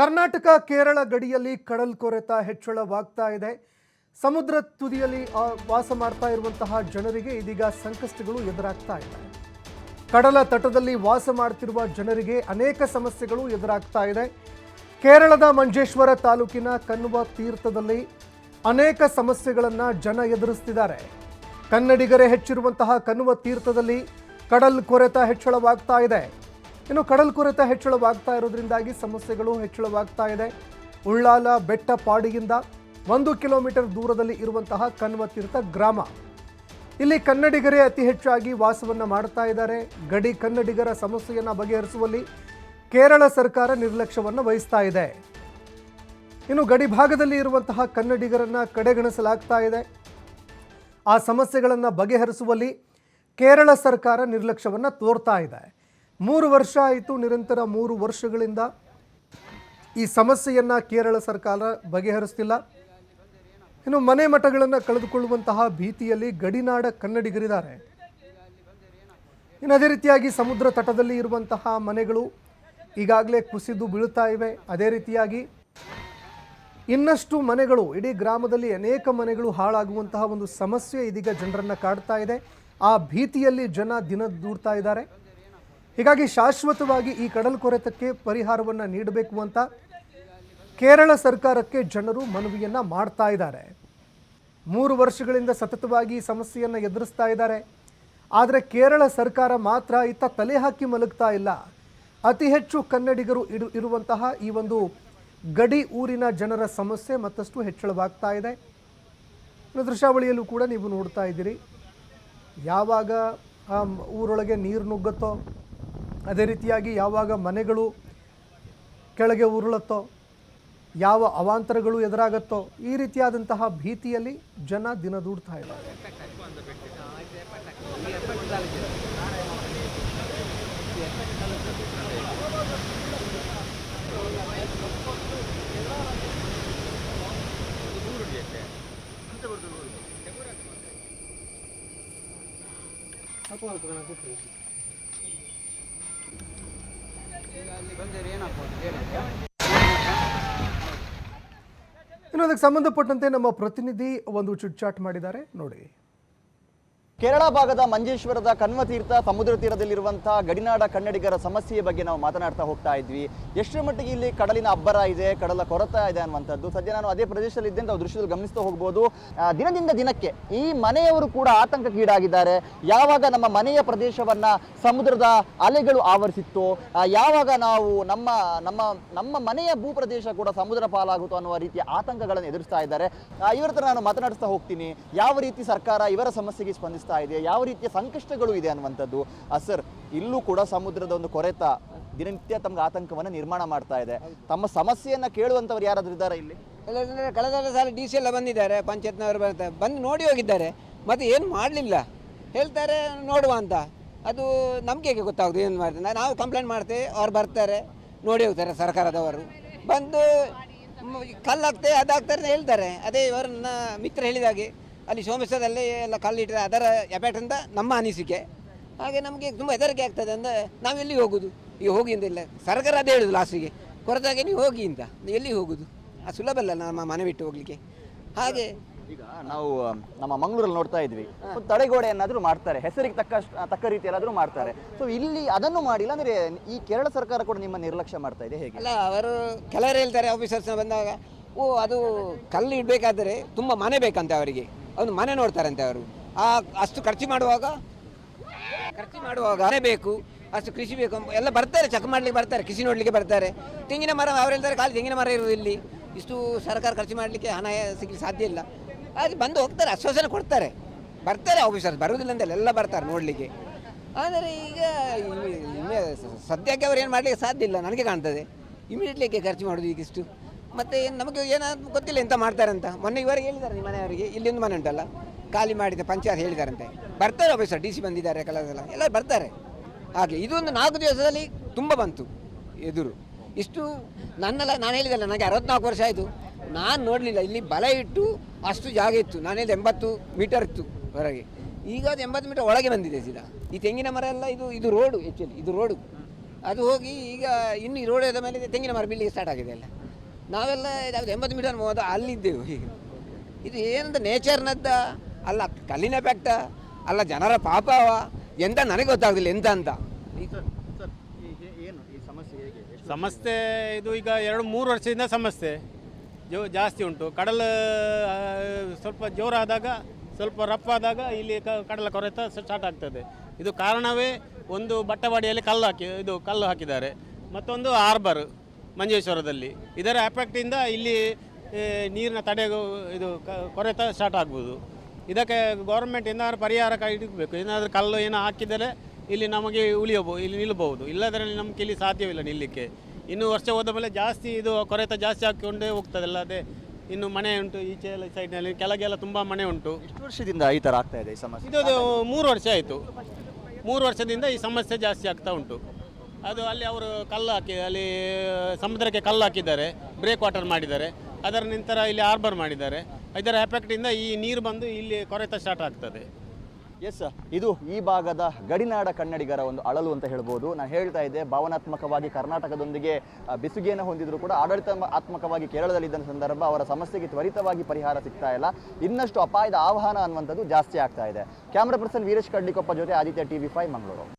ಕರ್ನಾಟಕ, ಕೇರಳ ಗಡಿಯಲ್ಲಿ ಕಡಲ್ ಕೊರೆತ ಹೆಚ್ಚಳವಾಗ್ತಾ ಇದೆ. ಸಮುದ್ರ ತುದಿಯಲ್ಲಿ ವಾಸ ಮಾಡ್ತಾ ಇರುವಂತಹ ಜನರಿಗೆ ಇದೀಗ ಸಂಕಷ್ಟಗಳು ಎದುರಾಗ್ತಾ ಇದೆ. ಕಡಲ ತಟದಲ್ಲಿ ವಾಸ ಮಾಡ್ತಿರುವ ಜನರಿಗೆ ಅನೇಕ ಸಮಸ್ಯೆಗಳು ಎದುರಾಗ್ತಾ ಇದೆ. ಕೇರಳದ ಮಂಜೇಶ್ವರ ತಾಲೂಕಿನ ಕನ್ನುವ ತೀರ್ಥದಲ್ಲಿ ಅನೇಕ ಸಮಸ್ಯೆಗಳನ್ನು ಜನ ಎದುರಿಸ್ತಿದ್ದಾರೆ. ಕನ್ನಡಿಗರೇ ಹೆಚ್ಚಿರುವಂತಹ ಕನ್ನುವ ತೀರ್ಥದಲ್ಲಿ ಕಡಲ್ ಕೊರೆತ ಹೆಚ್ಚಳವಾಗ್ತಾ ಇದೆ. ಇನ್ನು ಕಡಲ್ ಕೊರೆತ ಹೆಚ್ಚಳವಾಗ್ತಾ ಇರೋದ್ರಿಂದಾಗಿ ಸಮಸ್ಯೆಗಳು ಹೆಚ್ಚಳವಾಗ್ತಾ ಇದೆ. ಉಳ್ಳಾಲ, ಬೆಟ್ಟ ಪಾಡಿಯಿಂದ ಒಂದು ಕಿಲೋಮೀಟರ್ ದೂರದಲ್ಲಿ ಇರುವಂತಹ ಕನ್ವತೀರ್ಥ ಗ್ರಾಮ. ಇಲ್ಲಿ ಕನ್ನಡಿಗರೇ ಅತಿ ಹೆಚ್ಚಾಗಿ ವಾಸವನ್ನ ಮಾಡ್ತಾ ಇದ್ದಾರೆ. ಗಡಿ ಕನ್ನಡಿಗರ ಸಮಸ್ಯೆಯನ್ನ ಬಗೆಹರಿಸುವಲ್ಲಿ ಕೇರಳ ಸರ್ಕಾರ ನಿರ್ಲಕ್ಷ್ಯವನ್ನು ವಹಿಸ್ತಾ ಇದೆ. ಇನ್ನು ಗಡಿ ಭಾಗದಲ್ಲಿ ಇರುವಂತಹ ಕನ್ನಡಿಗರನ್ನ ಕಡೆಗಣಿಸಲಾಗ್ತಾ ಇದೆ. ಆ ಸಮಸ್ಯೆಗಳನ್ನು ಬಗೆಹರಿಸುವಲ್ಲಿ ಕೇರಳ ಸರ್ಕಾರ ನಿರ್ಲಕ್ಷ್ಯವನ್ನು ತೋರ್ತಾ ಇದೆ. ಮೂರು ವರ್ಷ ಆಯಿತು ನಿರಂತರ ಮೂರು ವರ್ಷಗಳಿಂದ ಈ ಸಮಸ್ಯೆಯನ್ನು ಕೇರಳ ಸರ್ಕಾರ ಬಗೆಹರಿಸ್ತಿಲ್ಲ. ಇನ್ನು ಮನೆ ಮಠಗಳನ್ನು ಕಳೆದುಕೊಳ್ಳುವಂತಹ ಭೀತಿಯಲ್ಲಿ ಗಡಿನಾಡ ಕನ್ನಡಿಗರಿದ್ದಾರೆ. ಇನ್ನು ಅದೇ ರೀತಿಯಾಗಿ ಸಮುದ್ರ ತಟದಲ್ಲಿ ಇರುವಂತಹ ಮನೆಗಳು ಈಗಾಗಲೇ ಕುಸಿದು ಬೀಳ್ತಾ ಇವೆ. ಅದೇ ರೀತಿಯಾಗಿ ಇನ್ನಷ್ಟು ಮನೆಗಳು, ಇಡೀ ಗ್ರಾಮದಲ್ಲಿ ಅನೇಕ ಮನೆಗಳು ಹಾಳಾಗುವಂತಹ ಒಂದು ಸಮಸ್ಯೆ ಇದೀಗ ಜನರನ್ನು ಕಾಡ್ತಾ ಇದೆ. ಆ ಭೀತಿಯಲ್ಲಿ ಜನ ದಿನ ದೂಡ್ತಾ ಇದ್ದಾರೆ. ಹೀಗಾಗಿ ಶಾಶ್ವತವಾಗಿ ಈ ಕಡಲ್ ಕೊರೆತಕ್ಕೆ ಪರಿಹಾರವನ್ನು ನೀಡಬೇಕು ಅಂತ ಕೇರಳ ಸರ್ಕಾರಕ್ಕೆ ಜನರು ಮನವಿಯನ್ನ ಮಾಡ್ತಾ ಇದ್ದಾರೆ. ಮೂರು ವರ್ಷಗಳಿಂದ ಸತತವಾಗಿ ಈ ಸಮಸ್ಯೆಯನ್ನು ಎದುರಿಸ್ತಾ ಇದ್ದಾರೆ. ಆದರೆ ಕೇರಳ ಸರ್ಕಾರ ಮಾತ್ರ ಇತ್ತ ತಲೆ ಹಾಕಿ ಮಲಗ್ತಾ ಇಲ್ಲ. ಅತಿ ಹೆಚ್ಚು ಕನ್ನಡಿಗರು ಇಡು ಇರುವಂತಹ ಈ ಒಂದು ಗಡಿ ಊರಿನ ಜನರ ಸಮಸ್ಯೆ ಮತ್ತಷ್ಟು ಹೆಚ್ಚಳವಾಗ್ತಾ ಇದೆ. ದೃಶ್ಯಾವಳಿಯಲ್ಲೂ ಕೂಡ ನೀವು ನೋಡ್ತಾ ಇದ್ದೀರಿ. ಯಾವಾಗ ಊರೊಳಗೆ ನೀರು ನುಗ್ಗುತ್ತೋ ಅದೇ ರೀತಿಯಾಗಿ ಯಾವಾಗ ಮನೆಗಳು ಕೆಳಗೆ ಉರುಳುತ್ತೋ, ಯಾವ ಅವಾಂತರಗಳು ಎದುರಾಗತ್ತೋ, ಈ ರೀತಿಯಾದಂತಹ ಭೀತಿಯಲ್ಲಿ ಜನ ದಿನ ದೂಡ್ತಾ ಇದ್ದಾರೆ ಇನ್ನು ಅದಕ್ಕೆ ಸಂಬಂಧಪಟ್ಟಂತೆ ನಮ್ಮ ಪ್ರತಿನಿಧಿ ಒಂದು ಚುಟ್ಚಾಟ್ ಮಾಡಿದ್ದಾರೆ. ನೋಡಿ. ಕೇರಳ ಭಾಗದ ಮಂಜೇಶ್ವರದ ಕನ್ವತೀರ್ಥ ಸಮುದ್ರ ತೀರದಲ್ಲಿರುವಂತಹ ಗಡಿನಾಡ ಕನ್ನಡಿಗರ ಸಮಸ್ಯೆಯ ಬಗ್ಗೆ ನಾವು ಮಾತನಾಡ್ತಾ ಹೋಗ್ತಾ ಇದ್ವಿ. ಎಷ್ಟರ ಮಟ್ಟಿಗೆ ಇಲ್ಲಿ ಕಡಲಿನ ಅಬ್ಬರ ಇದೆ, ಕಡಲ ಕೊರತ ಇದೆ ಅನ್ನುವಂಥದ್ದು. ಸದ್ಯ ನಾನು ಅದೇ ಪ್ರದೇಶದಲ್ಲಿ ಇದ್ದೆ ದೃಶ್ಯದಲ್ಲಿ ಗಮನಿಸ್ತಾ ಹೋಗ್ಬೋದು. ದಿನದಿಂದ ದಿನಕ್ಕೆ ಈ ಮನೆಯವರು ಕೂಡ ಆತಂಕಕ್ಕೀಡಾಗಿದ್ದಾರೆ. ಯಾವಾಗ ನಮ್ಮ ಮನೆಯ ಪ್ರದೇಶವನ್ನ ಸಮುದ್ರದ ಅಲೆಗಳು ಆವರಿಸಿತ್ತು ಯಾವಾಗ ನಾವು ನಮ್ಮ ನಮ್ಮ ನಮ್ಮ ಮನೆಯ ಭೂಪ್ರದೇಶ ಕೂಡ ಸಮುದ್ರ ಪಾಲಾಗುತ್ತೋ ಅನ್ನುವ ರೀತಿಯ ಆತಂಕಗಳನ್ನು ಎದುರಿಸ್ತಾ ಇದ್ದಾರೆ. ಇವರ ನಾನು ಮಾತನಾಡಿಸ್ತಾ ಹೋಗ್ತೀನಿ. ಯಾವ ರೀತಿ ಸರ್ಕಾರ ಇವರ ಸಮಸ್ಯೆಗೆ ಸ್ಪಂದಿಸ್ತಾ ಇದೆ, ಯಾವ ರೀತಿಯ ಸಂಕಷ್ಟಗಳು ಇದೆ ಅನ್ನುವಂಥದ್ದು. ಸರ್, ಇಲ್ಲೂ ಕೂಡ ಸಮುದ್ರದ ಒಂದು ಕೊರೆತ ದಿನನಿತ್ಯ ತಮ್ಗೆ ಆತಂಕವನ್ನು ನಿರ್ಮಾಣ ಮಾಡ್ತಾ ಇದೆ. ತಮ್ಮ ಸಮಸ್ಯೆಯನ್ನ ಕೇಳುವಂಥವ್ರು ಯಾರಾದರೂ ಇದ್ದಾರೆ ಇಲ್ಲಿ? ಕಳೆದ ಸಾಲ ಡಿ ಸಿ ಎಲ್ಲ ಬಂದಿದ್ದಾರೆ, ಪಂಚಾಯತ್ನವರು ಬರ್ತಾರೆ. ಬಂದು ನೋಡಿ ಹೋಗಿದ್ದಾರೆ. ಮತ್ತು ಏನು ಮಾಡಲಿಲ್ಲ? ಹೇಳ್ತಾರೆ, ನೋಡುವ ಅಂತ. ಅದು ನಮಗೆ ಗೊತ್ತಾಗೋದು? ಏನು ಮಾಡ್ತಾರೆ? ನಾವು ಕಂಪ್ಲೇಂಟ್ ಮಾಡ್ತೇವೆ, ಅವ್ರು ಬರ್ತಾರೆ, ನೋಡಿ ಹೋಗ್ತಾರೆ ಸರ್ಕಾರದವರು. ಬಂದು ಕಲ್ಲಾಗ್ತೇವೆ ಅದಾಗ್ತಾರೆ ಹೇಳ್ತಾರೆ. ಅದೇ ಇವರು ನನ್ನ ಮಿತ್ರ ಹೇಳಿದಾಗೆ. ಅಲ್ಲಿ ಸೋಮೇಶ್ವರದಲ್ಲಿ ಎಲ್ಲ ಕಲ್ಲಿಟ್ಟರೆ ಅದರ ಎಫೆಕ್ಟಿಂದ ನಮ್ಮ ಅನಿಸಿಕೆ. ಹಾಗೆ ನಮಗೆ ತುಂಬ ಹೆದರಿಕೆ ಆಗ್ತದೆ ಅಂದರೆ ನಾವು ಎಲ್ಲಿ ಹೋಗೋದು? ಈಗ ಹೋಗಿ ಅಂತಿಲ್ಲ ಸರ್ಕಾರ ಅದೇ ಹೇಳುದು ಲಾಸ್ಟಿಗೆ ಕೊರತಾಗೆ ನೀವು ಹೋಗಿ ಅಂತ. ನೀವು ಎಲ್ಲಿ ಹೋಗೋದು? ಅದು ಸುಲಭ ಅಲ್ಲ ನಮ್ಮ ಮನೆ ಬಿಟ್ಟು ಹೋಗ್ಲಿಕ್ಕೆ. ಹಾಗೆ ಈಗ ನಾವು ನಮ್ಮ ಮಂಗಳೂರಲ್ಲಿ ನೋಡ್ತಾ ಇದ್ವಿ. ತಡೆಗೋಡೆ ಏನಾದರೂ ಮಾಡ್ತಾರೆ. ಹೆಸರಿಗೆ ತಕ್ಕ ತಕ್ಕ ರೀತಿ ರೀತಿಯಲ್ಲಾದರೂ ಮಾಡ್ತಾರೆ. ಸೊ ಇಲ್ಲಿ ಅದನ್ನು ಮಾಡಿಲ್ಲ ಅಂದರೆ ಈ ಕೇರಳ ಸರ್ಕಾರ ಕೂಡ ನಿಮ್ಮ ನಿರ್ಲಕ್ಷ್ಯ ಮಾಡ್ತಾ ಇದೆ ಹೇಗೆ? ಅಲ್ಲ ಅವರು ಕೆಲವರು ಹೇಳ್ತಾರೆ ಆಫೀಸರ್ಸ್ನ ಬಂದಾಗ ಓ ಅದು ಕಲ್ಲು ಇಡಬೇಕಾದ್ರೆ ತುಂಬ ಮನೆ ಬೇಕಂತೆ ಅವರಿಗೆ. ಒಂದು ಮನೆ ನೋಡ್ತಾರಂತೆ ಅವರು. ಆ ಅಷ್ಟು ಖರ್ಚು ಮಾಡುವಾಗ? ಖರ್ಚು ಮಾಡುವಾಗ ಮನೆ ಬೇಕು, ಅಷ್ಟು ಕೃಷಿ ಬೇಕು ಎಲ್ಲ ಬರ್ತಾರೆ ಚೆಕ್ ಮಾಡ್ಲಿಕ್ಕೆ ಬರ್ತಾರೆ, ಕೃಷಿ ನೋಡಲಿಕ್ಕೆ ಬರ್ತಾರೆ. ತೆಂಗಿನ ಮರ ಅವ್ರು ಹೇಳ್ತಾರೆ ಖಾಲಿ ತೆಂಗಿನ ಮರ ಇರುವುದು ಇಲ್ಲಿ ಇಷ್ಟು ಸರ್ಕಾರ ಖರ್ಚು ಮಾಡಲಿಕ್ಕೆ ಹಣ ಸಿಗಲಿಕ್ಕೆ ಸಾಧ್ಯ ಇಲ್ಲ. ಹಾಗೆ ಬಂದು ಹೋಗ್ತಾರೆ, ಆಶ್ವಾಸನೆ ಕೊಡ್ತಾರೆ. ಬರ್ತಾರೆ ಆಫೀಸರ್ಸ್ ಬರುವುದಿಲ್ಲ ಅಂತ ಎಲ್ಲ ಬರ್ತಾರೆ ನೋಡಲಿಕ್ಕೆ. ಆದರೆ ಈಗ ಸದ್ಯಕ್ಕೆ ಅವ್ರು ಏನು ಮಾಡಲಿಕ್ಕೆ ಸಾಧ್ಯ ಇಲ್ಲ, ನನಗೆ ಕಾಣ್ತದೆ. ಇಮಿಡಿಯೇಟ್ಲಿ ಖರ್ಚು ಮಾಡೋದು ಈಗ ಇಷ್ಟು. ಮತ್ತು ನಮಗೆ ಏನಾದ್ರು ಗೊತ್ತಿಲ್ಲ ಎಂತ ಮಾಡ್ತಾರೆ ಅಂತ ಮೊನ್ನೆ ಇವರಿಗೆ ಹೇಳಿದ್ದಾರೆ ನಿಮ್ಮ ಮನೆಯವರಿಗೆ ಇಲ್ಲೊಂದು ಮನೆ ಉಂಟಲ್ಲ, ಖಾಲಿ ಮಾಡಿದ ಪಂಚಾಯತ್ ಹೇಳಿದಾರಂತೆ. ಬರ್ತಾರೆ ಆಫೀಸರ್ ಡಿ ಸಿ ಬಂದಿದ್ದಾರೆ ಕೆಲವೆಲ್ಲ ಎಲ್ಲ ಬರ್ತಾರೆ. ಹಾಗೆ ಇದೊಂದು ನಾಲ್ಕು ದಿವಸದಲ್ಲಿ ತುಂಬ ಬಂತು ಎದುರು. ಇಷ್ಟು ನನ್ನೆಲ್ಲ, ನಾನು ಹೇಳಿದಲ್ಲ, ನನಗೆ ಅರವತ್ನಾಲ್ಕು ವರ್ಷ ಆಯಿತು. ನಾನು ನೋಡಲಿಲ್ಲ, ಇಲ್ಲಿ ಬಲ ಇಟ್ಟು ಅಷ್ಟು ಜಾಗ ಇತ್ತು. ನಾನು ಹೇಳಿದ ಎಂಬತ್ತು ಮೀಟರ್ ಇತ್ತು ಹೊರಗೆ. ಈಗ ಅದು ಎಂಬತ್ತು ಮೀಟರ್ ಒಳಗೆ ಬಂದಿದೆ ಸೀದಾ. ಈ ತೆಂಗಿನ ಮರ ಎಲ್ಲ ಇದು ಇದು ರೋಡು ಆ್ಯಕ್ಚುಲಿ ಇದು ರೋಡು ಅದು ಹೋಗಿ ಈಗ ಇನ್ನು ಈ ರೋಡ್ ಮೇಲೆ ತೆಂಗಿನ ಮರ ಬಿಲ್ಲಿಗೆ ಸ್ಟಾರ್ಟ್ ಆಗಿದೆ ಅಲ್ಲ ನಾವೆಲ್ಲ ಯಾವ್ದು ಎಂಬತ್ತು ಮೀಟರ್ ಹೋದ ಅಲ್ಲಿದ್ದೆವು ಇದು ಏನಂತ ನೇಚರ್ನದ್ದ ಅಲ್ಲ, ಕಲ್ಲಿನ ಬೆಟ್ಟ, ಅಲ್ಲ ಜನರ ಪಾಪವ ಎಂತ ನನಗೆ ಗೊತ್ತಾಗೋದಿಲ್ಲ, ಎಂತ ಅಂತ. ಸಮಸ್ಯೆ ಇದು ಈಗ ಎರಡು ಮೂರು ವರ್ಷದಿಂದ ಸಮಸ್ಯೆ. ಜೋ, ಜಾಸ್ತಿ ಉಂಟು. ಕಡಲ ಸ್ವಲ್ಪ ಜೋರಾದಾಗ, ಸ್ವಲ್ಪ ರಫ್ ಆದಾಗ ಇಲ್ಲಿ ಕಡಲ ಕೊರೆತ ಸ್ಟಾರ್ಟ್ ಆಗ್ತದೆ. ಇದು ಕಾರಣವೇ ಒಂದು ಬಟ್ಟವಾಡಿಯಲ್ಲಿ ಕಲ್ಲು ಹಾಕಿ, ಇದು ಕಲ್ಲು ಹಾಕಿದ್ದಾರೆ. ಮತ್ತೊಂದು ಹಾರ್ಬರ್ ಮಂಜೇಶ್ವರದಲ್ಲಿ. ಇದರ ಎಫೆಕ್ಟಿಂದ ಇಲ್ಲಿ ನೀರಿನ ತಡೆ ಇದು ಕೊರೆತ ಸ್ಟಾರ್ಟ್ ಆಗ್ಬೋದು. ಇದಕ್ಕೆ ಗೌರ್ಮೆಂಟ್ ಏನಾದರೂ ಪರಿಹಾರ ಇಡಬೇಕು ಏನಾದರೂ ಕಲ್ಲು ಏನೋ ಹಾಕಿದರೆ ಇಲ್ಲಿ ನಮಗೆ ಉಳಿಯಬಹುದು ಇಲ್ಲಿ ನಿಲ್ಲಬಹುದು ಇಲ್ಲದರಲ್ಲಿ ನಮಗೆ ಇಲ್ಲಿ ಸಾಧ್ಯವಿಲ್ಲ ನಿಲ್ಲಕ್ಕೆ. ಇನ್ನು ವರ್ಷ ಹೋದ ಮೇಲೆ ಜಾಸ್ತಿ ಇದು ಕೊರೆತ ಜಾಸ್ತಿ ಹಾಕಿಕೊಂಡೇ ಹೋಗ್ತದೆ. ಅದೇ ಇನ್ನು ಮನೆ ಉಂಟು. ಈಚೆ ಎಲ್ಲ ಸೈಡ್ನಲ್ಲಿ ಕೆಳಗೆಲ್ಲ ತುಂಬ ಮನೆ ಉಂಟು. ಎಷ್ಟು ವರ್ಷದಿಂದ ಈ ಥರ ಆಗ್ತಾ ಇದೆ ಈ ಸಮಸ್ಯೆ? ಇದು ಮೂರು ವರ್ಷ ಆಯಿತು. ಮೂರು ವರ್ಷದಿಂದ ಈ ಸಮಸ್ಯೆ ಜಾಸ್ತಿ ಆಗ್ತಾ ಉಂಟು. ಅದು ಅಲ್ಲಿ ಅವರು ಕಲ್ಲು ಹಾಕಿ, ಅಲ್ಲಿ ಸಮುದ್ರಕ್ಕೆ ಕಲ್ಲು ಹಾಕಿದ್ದಾರೆ ಬ್ರೇಕ್ ವಾಟರ್ ಮಾಡಿದ್ದಾರೆ. ಅದರ ನಂತರ ಇಲ್ಲಿ ಆರ್ಬರ್ ಮಾಡಿದ್ದಾರೆ. ಇದರ ಎಫೆಕ್ಟಿಂದ ಈ ನೀರು ಬಂದು ಇಲ್ಲಿ ಕೊರೆತ ಸ್ಟಾರ್ಟ್ ಆಗ್ತದೆ. ಎಸ್ ಇದು ಈ ಭಾಗದ ಗಡಿನಾಡ ಕನ್ನಡಿಗರ ಒಂದು ಅಳಲು ಅಂತ ಹೇಳ್ಬೋದು. ನಾನು ಹೇಳ್ತಾ ಇದ್ದೆ, ಭಾವನಾತ್ಮಕವಾಗಿ ಕರ್ನಾಟಕದೊಂದಿಗೆ ಬಿಸುಗೆಯನ್ನು ಹೊಂದಿದರೂ ಕೂಡ ಆಡಳಿತಾತ್ಮಕವಾಗಿ ಕೇರಳದಲ್ಲಿದ್ದ ಸಂದರ್ಭ ಅವರ ಸಮಸ್ಯೆಗೆ ತ್ವರಿತವಾಗಿ ಪರಿಹಾರ ಸಿಗ್ತಾ ಇಲ್ಲ. ಇನ್ನಷ್ಟು ಅಪಾಯದ ಆಹ್ವಾನ ಅನ್ನುವಂಥದ್ದು ಜಾಸ್ತಿ ಆಗ್ತಾ ಇದೆ. ಕ್ಯಾಮ್ರಾ ಪರ್ಸನ್ ವೀರೇಶ್ ಕಡ್ಲಿಕೊಪ್ಪ ಜೊತೆ ಆದಿತ್ಯ ಟಿವಿ ಫೈವ್ ಮಂಗಳೂರು.